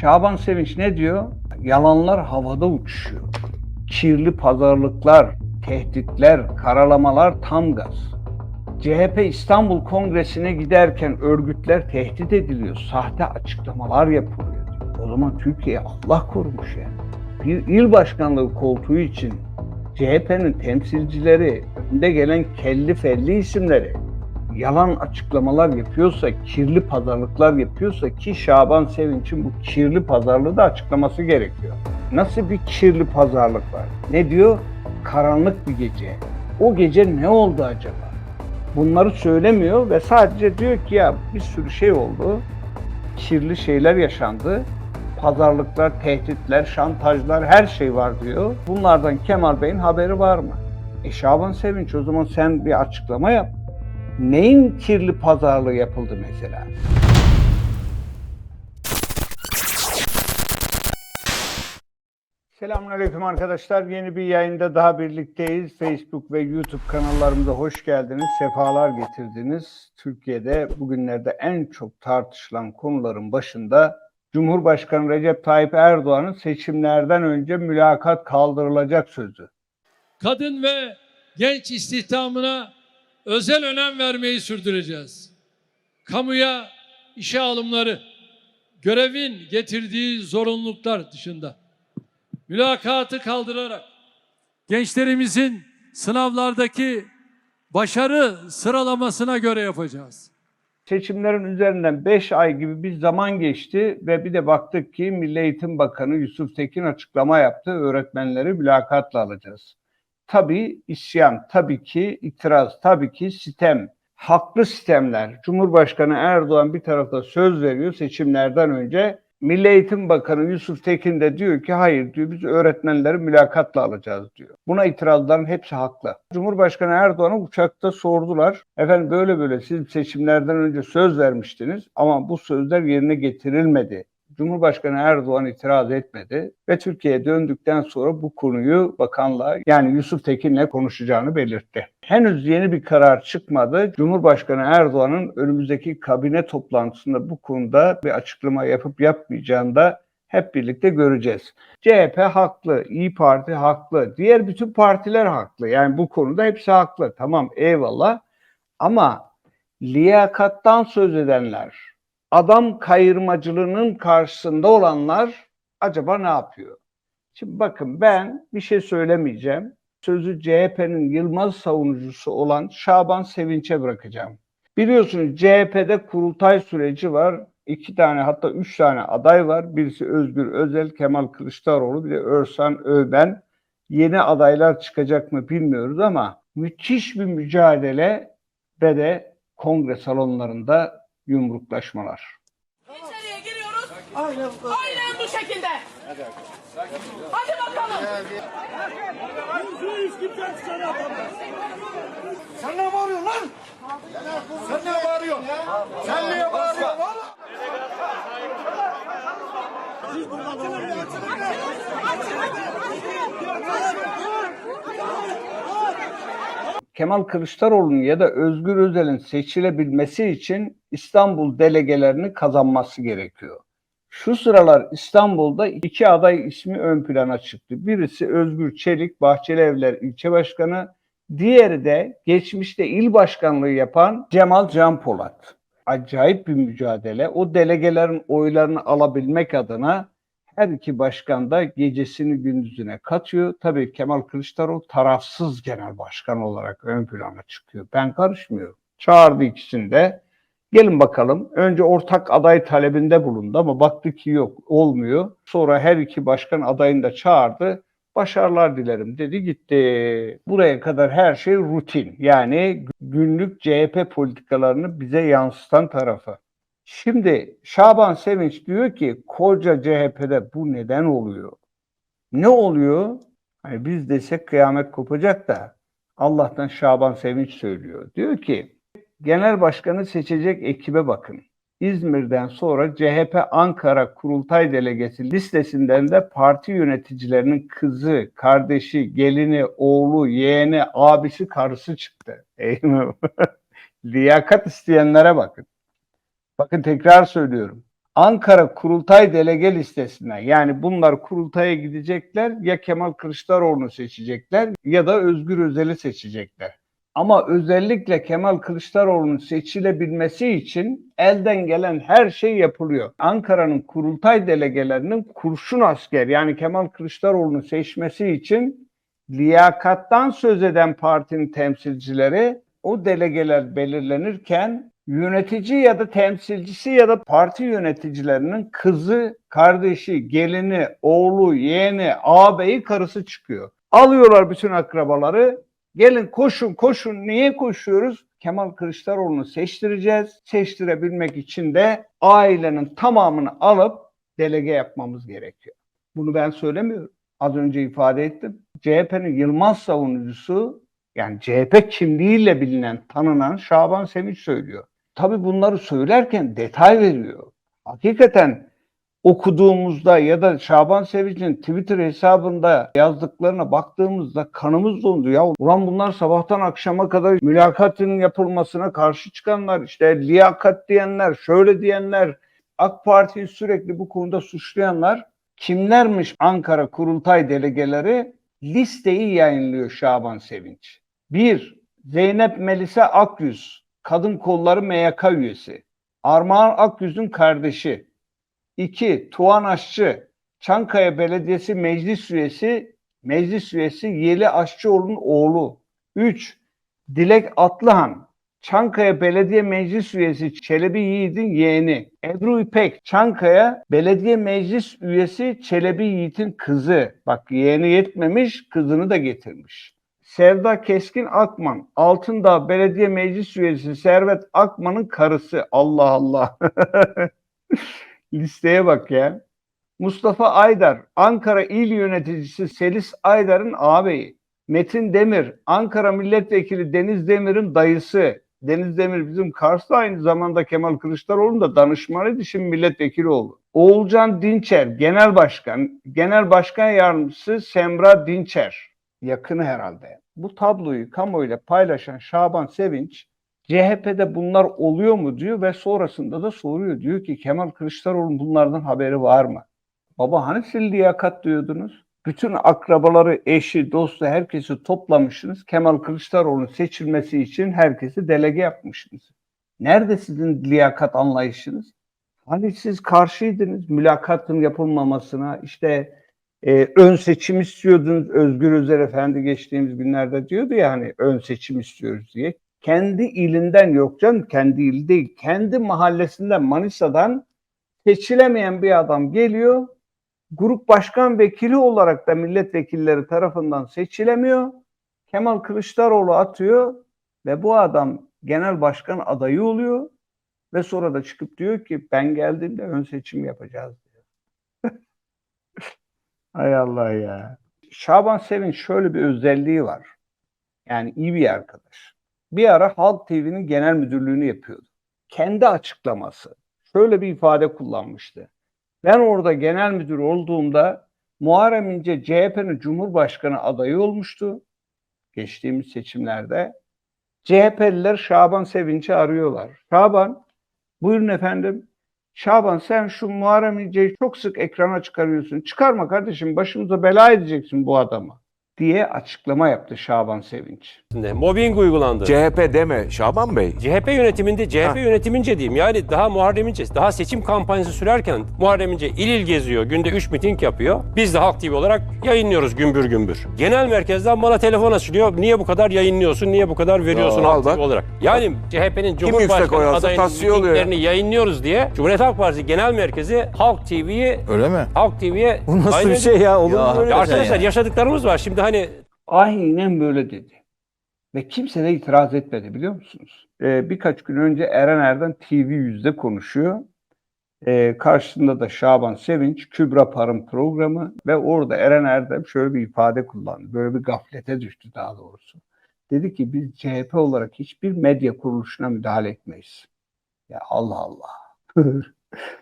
Şaban Sevinç ne diyor? Yalanlar havada uçuşuyor. Kirli pazarlıklar, tehditler, karalamalar tam gaz. CHP İstanbul Kongresi'ne giderken örgütler tehdit ediliyor. Sahte açıklamalar yapılıyor. O zaman Türkiye Allah korumuş yani. Bir il başkanlığı koltuğu için CHP'nin temsilcileri, önde gelen kelli felli isimleri yalan açıklamalar yapıyorsa, kirli pazarlıklar yapıyorsa ki Şaban Sevinç'in bu kirli pazarlığı da açıklaması gerekiyor. Nasıl bir kirli pazarlık var? Ne diyor? Karanlık bir gece. O gece ne oldu acaba? Bunları söylemiyor ve sadece diyor ki ya bir sürü şey oldu. Kirli şeyler yaşandı. Pazarlıklar, tehditler, şantajlar her şey var diyor. Bunlardan Kemal Bey'in haberi var mı? E Şaban Sevinç o zaman sen bir açıklama yap. Neyin kirli pazarlığı yapıldı mesela? Selamünaleyküm arkadaşlar. Yeni bir yayında daha birlikteyiz. Facebook ve YouTube kanallarımıza hoş geldiniz. Sefalar getirdiniz. Türkiye'de bugünlerde en çok tartışılan konuların başında Cumhurbaşkanı Recep Tayyip Erdoğan'ın seçimlerden önce mülakat kaldırılacak sözü. kadın ve genç istihdamına özel önem vermeyi sürdüreceğiz. Kamuya işe alımları, görevin getirdiği zorunluluklar dışında mülakatı kaldırarak gençlerimizin sınavlardaki başarı sıralamasına göre yapacağız. Seçimlerin üzerinden 5 ay gibi bir zaman geçti ve bir de baktık ki Milli Eğitim Bakanı Yusuf Tekin açıklama yaptı. Öğretmenleri mülakatla alacağız. Tabii isyan, tabii ki itiraz, tabii ki sitem. Haklı sistemler. Cumhurbaşkanı Erdoğan bir tarafta söz veriyor seçimlerden önce. Milli Eğitim Bakanı Yusuf Tekin de diyor ki hayır diyor biz öğretmenleri mülakatla alacağız diyor. Buna itirazların hepsi haklı. Cumhurbaşkanı Erdoğan'a uçakta sordular. Efendim böyle böyle siz seçimlerden önce söz vermiştiniz ama bu sözler yerine getirilmedi. Cumhurbaşkanı Erdoğan itiraz etmedi ve Türkiye'ye döndükten sonra bu konuyu bakanla yani Yusuf Tekin'le konuşacağını belirtti. Henüz yeni bir karar çıkmadı. Cumhurbaşkanı Erdoğan'ın önümüzdeki kabine toplantısında bu konuda bir açıklama yapıp yapmayacağını da hep birlikte göreceğiz. CHP haklı, İyi Parti haklı, diğer bütün partiler haklı. Yani bu konuda hepsi haklı. Tamam eyvallah. Ama liyakattan söz edenler, adam kayırmacılığının karşısında olanlar acaba ne yapıyor? Şimdi bakın ben bir şey söylemeyeceğim. Sözü CHP'nin Yılmaz savunucusu olan Şaban Sevinç'e bırakacağım. Biliyorsunuz CHP'de kurultay süreci var. İki tane hatta üç tane aday var. Birisi Özgür Özel, Kemal Kılıçdaroğlu bir de Örsan Öben. Yeni adaylar çıkacak mı bilmiyoruz ama müthiş bir mücadele ve de kongre salonlarında yumruklaşmalar. İçeriye giriyoruz. Aynen bu. Aynen bu şekilde. Hadi bakalım. Sen ne bağırıyorsun lan? Sen ne bağırıyorsun? Sen niye bağırıyorsun oğlum? Kemal Kılıçdaroğlu'nun ya da Özgür Özel'in seçilebilmesi için İstanbul delegelerini kazanması gerekiyor. Şu sıralar İstanbul'da iki aday ismi ön plana çıktı. Birisi Özgür Çelik, Bahçelievler ilçe başkanı. Diğeri de geçmişte il başkanlığı yapan Cemal Can Polat. Acayip bir mücadele. O delegelerin oylarını alabilmek adına her iki başkan da gecesini gündüzüne katıyor. Tabii Kemal Kılıçdaroğlu tarafsız genel başkan olarak ön plana çıkıyor. Ben karışmıyorum. Çağırdı ikisini de. Gelin bakalım. Önce ortak aday talebinde bulundu ama baktı ki yok olmuyor. Sonra her iki başkan adayını da çağırdı. Başarılar dilerim dedi gitti. Buraya kadar her şey rutin. Yani günlük CHP politikalarını bize yansıtan tarafı. Şimdi Şaban Sevinç diyor ki koca CHP'de bu neden oluyor? Ne oluyor? Hani biz desek kıyamet kopacak da Allah'tan Şaban Sevinç söylüyor. Diyor ki genel başkanı seçecek ekibe bakın. İzmir'den sonra CHP Ankara Kurultay Delegesi listesinden de parti yöneticilerinin kızı, kardeşi, gelini, oğlu, yeğeni, abisi, karısı çıktı. Liyakat isteyenlere bakın. Bakın tekrar söylüyorum. Ankara Kurultay Delege listesine yani bunlar kurultaya gidecekler ya Kemal Kılıçdaroğlu'nu seçecekler ya da Özgür Özel'i seçecekler. Ama özellikle Kemal Kılıçdaroğlu'nun seçilebilmesi için elden gelen her şey yapılıyor. Ankara'nın kurultay delegelerinin kurşun asker yani Kemal Kılıçdaroğlu'nu seçmesi için liyakattan söz eden partinin temsilcileri o delegeler belirlenirken yönetici ya da temsilcisi ya da parti yöneticilerinin kızı, kardeşi, gelini, oğlu, yeğeni, ağabeyi, karısı çıkıyor. Alıyorlar bütün akrabaları. Gelin koşun koşun. Niye koşuyoruz? Kemal Kılıçdaroğlu'nu seçtireceğiz. Seçtirebilmek için de ailenin tamamını alıp delege yapmamız gerekiyor. Bunu ben söylemiyorum. Az önce ifade ettim. CHP'nin Yılmaz savunucusu yani CHP kimliğiyle bilinen, tanınan Şaban Sevinç söylüyor. Tabii bunları söylerken detay veriyor. Hakikaten okuduğumuzda ya da Şaban Sevinç'in Twitter hesabında yazdıklarına baktığımızda kanımız dondu ya. Ulan bunlar sabahtan akşama kadar mülakatın yapılmasına karşı çıkanlar, işte liyakat diyenler, şöyle diyenler, AK Parti'yi sürekli bu konuda suçlayanlar kimlermiş Ankara Kurultay delegeleri? Listeyi yayınlıyor Şaban Sevinç. 1. Zeynep Melisa Akyüz, Kadın Kolları MYK üyesi. Armağan Akyüz'ün kardeşi. 2. Tuğan Aşçı, Çankaya Belediyesi Meclis Üyesi, Meclis Üyesi Yeli Aşçıoğlu'nun oğlu. 3. Dilek Atlıhan, Çankaya Belediye Meclis Üyesi Çelebi Yiğit'in yeğeni. Ebru İpek, Çankaya Belediye Meclis Üyesi Çelebi Yiğit'in kızı. Bak yeğeni yetmemiş, kızını da getirmiş. Sevda Keskin Akman, Altındağ Belediye Meclis Üyesi Servet Akman'ın karısı. Allah Allah. Listeye bak ya. Mustafa Aydar, Ankara İl Yöneticisi Selis Aydar'ın ağabeyi. Metin Demir, Ankara Milletvekili Deniz Demir'in dayısı. Deniz Demir bizim Kars'ta aynı zamanda Kemal Kılıçdaroğlu'nun da danışmanıydı şimdi milletvekili oldu. Oğulcan Dinçer, Genel Başkan, Genel Başkan Yardımcısı Semra Dinçer. Yakını herhalde. Bu tabloyu kamuoyuyla paylaşan Şaban Sevinç, CHP'de bunlar oluyor mu diyor ve sonrasında da soruyor. Diyor ki Kemal Kılıçdaroğlu'nun bunlardan haberi var mı? Baba hani siz liyakat diyordunuz? Bütün akrabaları, eşi, dostu, herkesi toplamışsınız. Kemal Kılıçdaroğlu'nun seçilmesi için herkesi delege yapmışsınız. Nerede sizin liyakat anlayışınız? Hani siz karşıydınız mülakatın yapılmamasına, işte e, ön seçim istiyordunuz. Özgür Özel Efendi geçtiğimiz günlerde diyordu ya hani ön seçim istiyoruz diye. Kendi ilinden yok canım, kendi ili değil. Kendi mahallesinden Manisa'dan seçilemeyen bir adam geliyor. Grup başkan vekili olarak da milletvekilleri tarafından seçilemiyor. Kemal Kılıçdaroğlu atıyor ve bu adam genel başkan adayı oluyor ve sonra da çıkıp diyor ki ben geldiğimde ön seçim yapacağız. Hay Allah ya. Şaban Sevinç şöyle bir özelliği var. Yani iyi bir arkadaş. Bir ara Halk TV'nin genel müdürlüğünü yapıyordu. Kendi açıklaması. Şöyle bir ifade kullanmıştı. Ben orada genel müdür olduğumda Muharrem İnce CHP'nin Cumhurbaşkanı adayı olmuştu. Geçtiğimiz seçimlerde. CHP'liler Şaban Sevinç'i arıyorlar. Şaban, buyurun efendim. Şaban sen şu Muharrem İnce'yi çok sık ekrana çıkarıyorsun. Çıkarma kardeşim başımıza bela edeceksin bu adamı diye açıklama yaptı Şaban Sevinç. Mobbing uygulandı. CHP deme Şaban Bey. CHP yönetiminde, CHP Ha. yönetimince diyeyim. Yani daha Muharrem İnce, daha seçim kampanyası sürerken Muharrem İnce il il geziyor. Günde 3 miting yapıyor. Biz de Halk TV olarak yayınlıyoruz gümbür gümbür. Genel merkezden bana telefon açılıyor. Niye bu kadar yayınlıyorsun, niye bu kadar veriyorsun Halk al TV olarak? Yani CHP'nin Cumhurbaşkanı adayının mitinglerini yayınlıyoruz diye Cumhuriyet Halk Partisi Genel Merkezi Halk TV'yi Öyle mi? Halk TV'ye Bu nasıl bir şey ya? Olur Ya, böyle Ya şey arkadaşlar ya? yaşadıklarımız var. Şimdi hani Aynen böyle dedi. Ve kimse de itiraz etmedi biliyor musunuz? Ee, birkaç gün önce Eren Erdem TV yüzde konuşuyor. Ee, karşısında da Şaban Sevinç, Kübra Par'ın programı ve orada Eren Erdem şöyle bir ifade kullandı. Böyle bir gaflete düştü daha doğrusu. Dedi ki biz CHP olarak hiçbir medya kuruluşuna müdahale etmeyiz. Ya Allah Allah.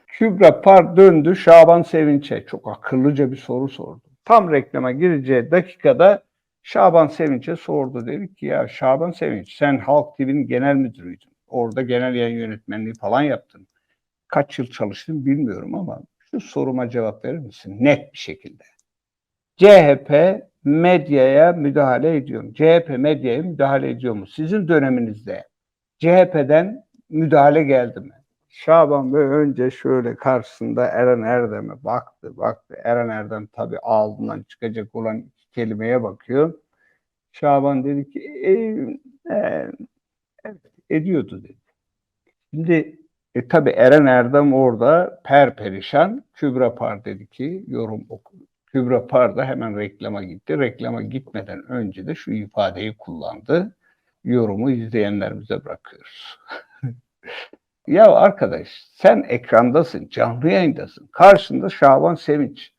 Kübra Par döndü Şaban Sevinç'e. Çok akıllıca bir soru sordu. Tam reklama gireceği dakikada Şaban Sevinç'e sordu. Dedi ki ya Şaban Sevinç sen Halk TV'nin genel müdürüydün. Orada genel yayın yönetmenliği falan yaptın. kaç yıl çalıştın bilmiyorum ama şu soruma cevap verir misin? Net bir şekilde. CHP medyaya müdahale ediyor mu? CHP medyaya müdahale ediyor mu? Sizin döneminizde CHP'den müdahale geldi mi? Şaban Bey önce şöyle karşısında Eren Erdem'e baktı, baktı. Eren Erdem tabii ağzından çıkacak olan iki kelimeye bakıyor. Şaban dedi ki, e, e, evet, ediyordu dedi. Şimdi e, tabii Eren Erdem orada perperişan. Kübra Par dedi ki yorum oku. Kübra Par da hemen reklama gitti. Reklama gitmeden önce de şu ifadeyi kullandı. Yorumu izleyenlerimize bırakıyoruz. ya arkadaş sen ekrandasın, canlı yayındasın. Karşında Şaban Sevinç.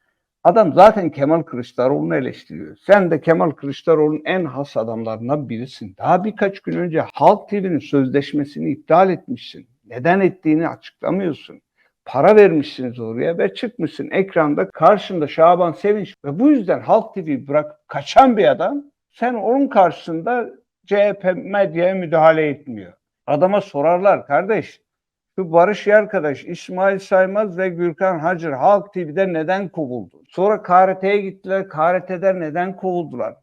Adam zaten Kemal Kılıçdaroğlu'nu eleştiriyor. Sen de Kemal Kılıçdaroğlu'nun en has adamlarından birisin. Daha birkaç gün önce Halk TV'nin sözleşmesini iptal etmişsin. Neden ettiğini açıklamıyorsun. Para vermişsiniz oraya ve çıkmışsın ekranda karşında Şaban Sevinç ve bu yüzden Halk TV'yi bırak kaçan bir adam sen onun karşısında CHP medyaya müdahale etmiyor. Adama sorarlar kardeş şu Barış arkadaş İsmail Saymaz ve Gürkan Hacır Halk TV'de neden kovuldu? Sonra KRT'ye gittiler. KRT'den neden kovuldular?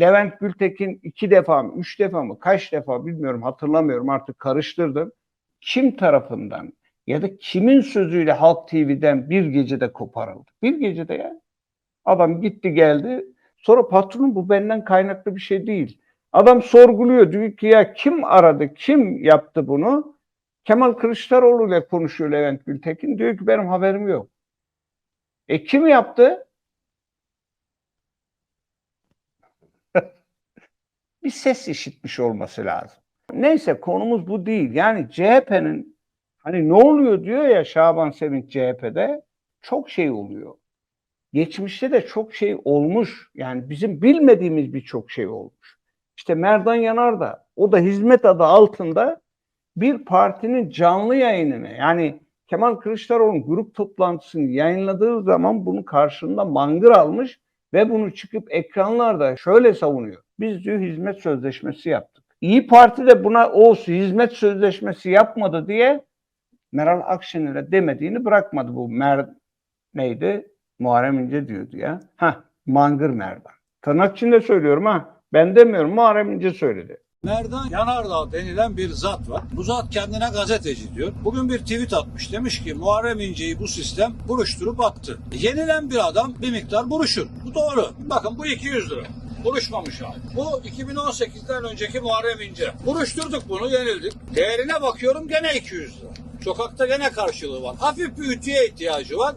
Levent Gültekin iki defa mı, üç defa mı, kaç defa bilmiyorum hatırlamıyorum artık karıştırdım. Kim tarafından ya da kimin sözüyle Halk TV'den bir gecede koparıldı? Bir gecede ya. Adam gitti geldi. Sonra patronun bu benden kaynaklı bir şey değil. Adam sorguluyor. Diyor ki ya kim aradı, kim yaptı bunu? Kemal Kılıçdaroğlu ile konuşuyor Levent Gültekin. Diyor ki benim haberim yok. E kim yaptı? bir ses işitmiş olması lazım. Neyse konumuz bu değil. Yani CHP'nin hani ne oluyor diyor ya Şaban Sevinç CHP'de çok şey oluyor. Geçmişte de çok şey olmuş. Yani bizim bilmediğimiz birçok şey olmuş. İşte Merdan Yanar da o da hizmet adı altında bir partinin canlı yayınını yani Kemal Kılıçdaroğlu'nun grup toplantısını yayınladığı zaman bunun karşılığında mangır almış ve bunu çıkıp ekranlarda şöyle savunuyor. Biz diyor hizmet sözleşmesi yaptık. İyi Parti de buna o hizmet sözleşmesi yapmadı diye Meral Akşener'e demediğini bırakmadı bu Mer neydi? Muharrem İnce diyordu ya. Ha, Mangır Merdan. Tırnak söylüyorum ha. Ben demiyorum Muharrem İnce söyledi. Merdan Yanardağ denilen bir zat var. Bu zat kendine gazeteci diyor. Bugün bir tweet atmış. Demiş ki Muharrem İnce'yi bu sistem buruşturup attı. Yenilen bir adam bir miktar buruşur. Bu doğru. Bakın bu 200 lira. Buruşmamış hali. Bu 2018'den önceki Muharrem İnce. Buruşturduk bunu yenildik. Değerine bakıyorum gene 200 lira. Sokakta gene karşılığı var. Hafif bir ütüye ihtiyacı var.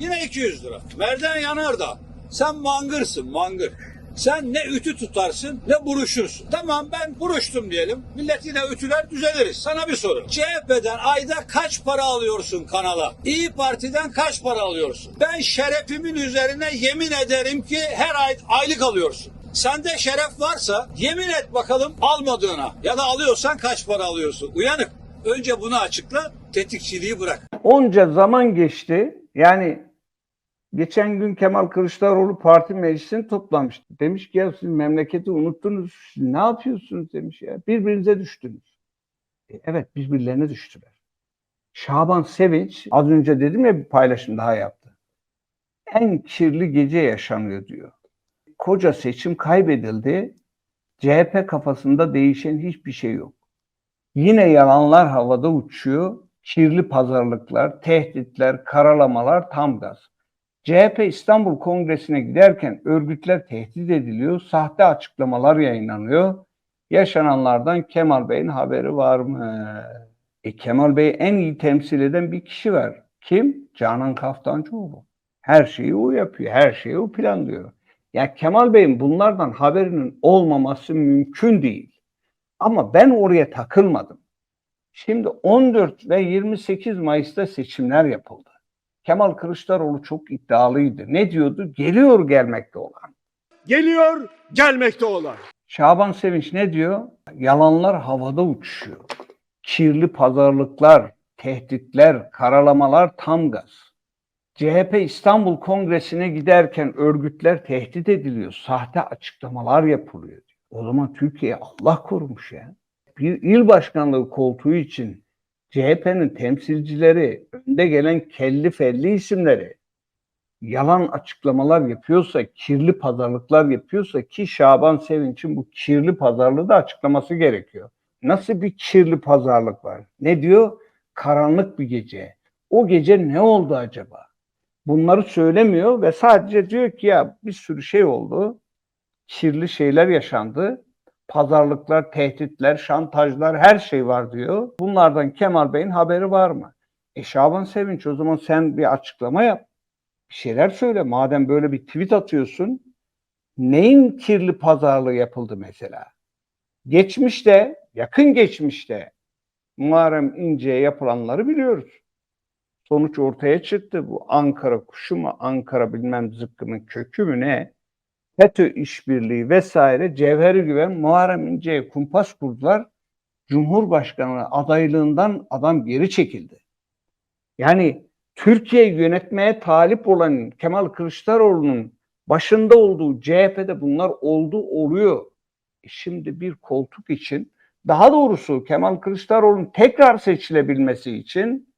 Yine 200 lira. Merdan Yanardağ. Sen mangırsın mangır. Sen ne ütü tutarsın ne buruşursun. Tamam ben buruştum diyelim. Millet yine ütüler düzeliriz. Sana bir soru. CHP'den ayda kaç para alıyorsun kanala? İyi Parti'den kaç para alıyorsun? Ben şerefimin üzerine yemin ederim ki her ay aylık alıyorsun. Sende şeref varsa yemin et bakalım almadığına ya da alıyorsan kaç para alıyorsun? Uyanık. Önce bunu açıkla, tetikçiliği bırak. Onca zaman geçti. Yani geçen gün Kemal Kılıçdaroğlu parti meclisini toplamıştı. Demiş ki ya siz memleketi unuttunuz. Siz ne yapıyorsunuz demiş ya. Birbirinize düştünüz. E, evet birbirlerine düştüler. Şaban Sevinç az önce dedim ya bir paylaşım daha yaptı. En kirli gece yaşanıyor diyor. Koca seçim kaybedildi. CHP kafasında değişen hiçbir şey yok. Yine yalanlar havada uçuyor. Kirli pazarlıklar, tehditler, karalamalar tam gaz. CHP İstanbul Kongresi'ne giderken örgütler tehdit ediliyor, sahte açıklamalar yayınlanıyor. Yaşananlardan Kemal Bey'in haberi var mı? E Kemal Bey'i en iyi temsil eden bir kişi var. Kim? Canan Kaftancıoğlu. Her şeyi o yapıyor, her şeyi o planlıyor. Ya Kemal Bey'in bunlardan haberinin olmaması mümkün değil. Ama ben oraya takılmadım. Şimdi 14 ve 28 Mayıs'ta seçimler yapıldı. Kemal Kılıçdaroğlu çok iddialıydı. Ne diyordu? Geliyor gelmekte olan. Geliyor gelmekte olan. Şaban Sevinç ne diyor? Yalanlar havada uçuşuyor. Kirli pazarlıklar, tehditler, karalamalar tam gaz. CHP İstanbul Kongresi'ne giderken örgütler tehdit ediliyor. Sahte açıklamalar yapılıyor. O zaman Türkiye Allah korumuş ya. Bir il başkanlığı koltuğu için CHP'nin temsilcileri, önde gelen kelli felli isimleri yalan açıklamalar yapıyorsa, kirli pazarlıklar yapıyorsa ki Şaban Sevinç'in bu kirli pazarlığı da açıklaması gerekiyor. Nasıl bir kirli pazarlık var? Ne diyor? Karanlık bir gece. O gece ne oldu acaba? Bunları söylemiyor ve sadece diyor ki ya bir sürü şey oldu. Kirli şeyler yaşandı. Pazarlıklar, tehditler, şantajlar her şey var diyor. Bunlardan Kemal Bey'in haberi var mı? E Şaban Sevinç o zaman sen bir açıklama yap. Bir şeyler söyle. Madem böyle bir tweet atıyorsun. Neyin kirli pazarlığı yapıldı mesela? Geçmişte, yakın geçmişte Muharrem İnce'ye yapılanları biliyoruz. Sonuç ortaya çıktı. Bu Ankara kuşu mu, Ankara bilmem zıkkımın kökü mü ne? FETÖ işbirliği vesaire Cevheri Güven Muharrem İnce'ye kumpas kurdular. Cumhurbaşkanı adaylığından adam geri çekildi. Yani Türkiye yönetmeye talip olan Kemal Kılıçdaroğlu'nun başında olduğu CHP'de bunlar oldu oluyor. E Şimdi bir koltuk için daha doğrusu Kemal Kılıçdaroğlu'nun tekrar seçilebilmesi için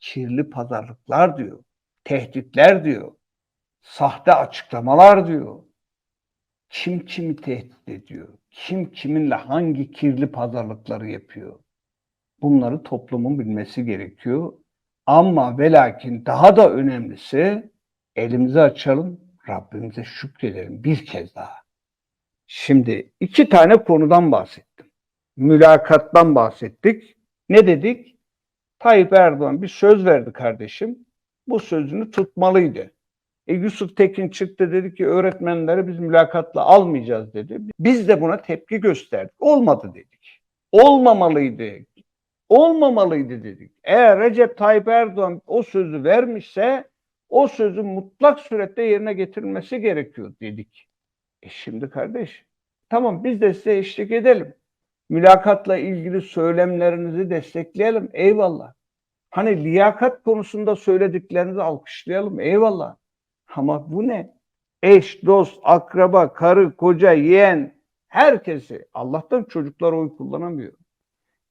kirli pazarlıklar diyor, tehditler diyor, sahte açıklamalar diyor. Kim kimi tehdit ediyor? Kim kiminle hangi kirli pazarlıkları yapıyor? Bunları toplumun bilmesi gerekiyor. Ama ve lakin daha da önemlisi elimizi açalım, Rabbimize şükredelim bir kez daha. Şimdi iki tane konudan bahsettim. Mülakattan bahsettik. Ne dedik? Tayyip Erdoğan bir söz verdi kardeşim. Bu sözünü tutmalıydı. E Yusuf Tekin çıktı dedi ki öğretmenleri biz mülakatla almayacağız dedi. Biz de buna tepki gösterdik. Olmadı dedik. Olmamalıydı. Olmamalıydı dedik. Eğer Recep Tayyip Erdoğan o sözü vermişse o sözün mutlak surette yerine getirilmesi gerekiyor dedik. E şimdi kardeş tamam biz de size eşlik edelim. Mülakatla ilgili söylemlerinizi destekleyelim. Eyvallah. Hani liyakat konusunda söylediklerinizi alkışlayalım. Eyvallah. Ama bu ne? Eş, dost, akraba, karı, koca, yeğen herkesi Allah'tan çocuklar oy kullanamıyor.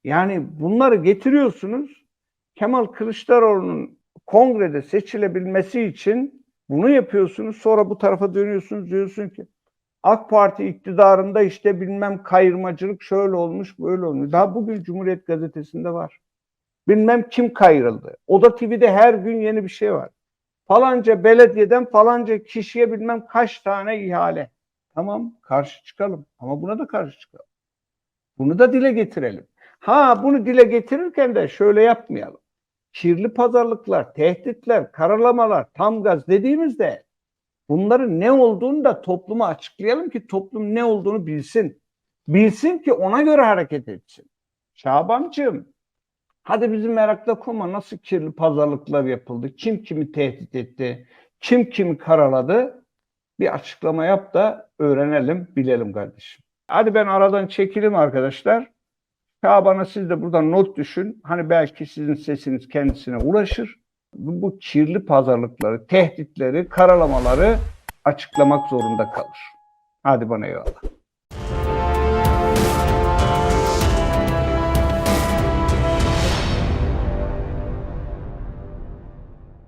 Yani bunları getiriyorsunuz. Kemal Kılıçdaroğlu'nun kongrede seçilebilmesi için bunu yapıyorsunuz. Sonra bu tarafa dönüyorsunuz diyorsun ki AK Parti iktidarında işte bilmem kayırmacılık şöyle olmuş böyle olmuş. Daha bugün Cumhuriyet Gazetesi'nde var. Bilmem kim kayırıldı. Oda TV'de her gün yeni bir şey var. Falanca belediyeden falanca kişiye bilmem kaç tane ihale. Tamam karşı çıkalım ama buna da karşı çıkalım. Bunu da dile getirelim. Ha bunu dile getirirken de şöyle yapmayalım. Kirli pazarlıklar, tehditler, karalamalar, tam gaz dediğimizde bunların ne olduğunu da topluma açıklayalım ki toplum ne olduğunu bilsin. Bilsin ki ona göre hareket etsin. Şabancığım hadi bizi merakla koma nasıl kirli pazarlıklar yapıldı? Kim kimi tehdit etti? Kim kimi karaladı? Bir açıklama yap da öğrenelim, bilelim kardeşim. Hadi ben aradan çekileyim arkadaşlar. Şaban'a siz de buradan not düşün. Hani belki sizin sesiniz kendisine ulaşır. Bu kirli pazarlıkları, tehditleri, karalamaları açıklamak zorunda kalır. Hadi bana eyvallah.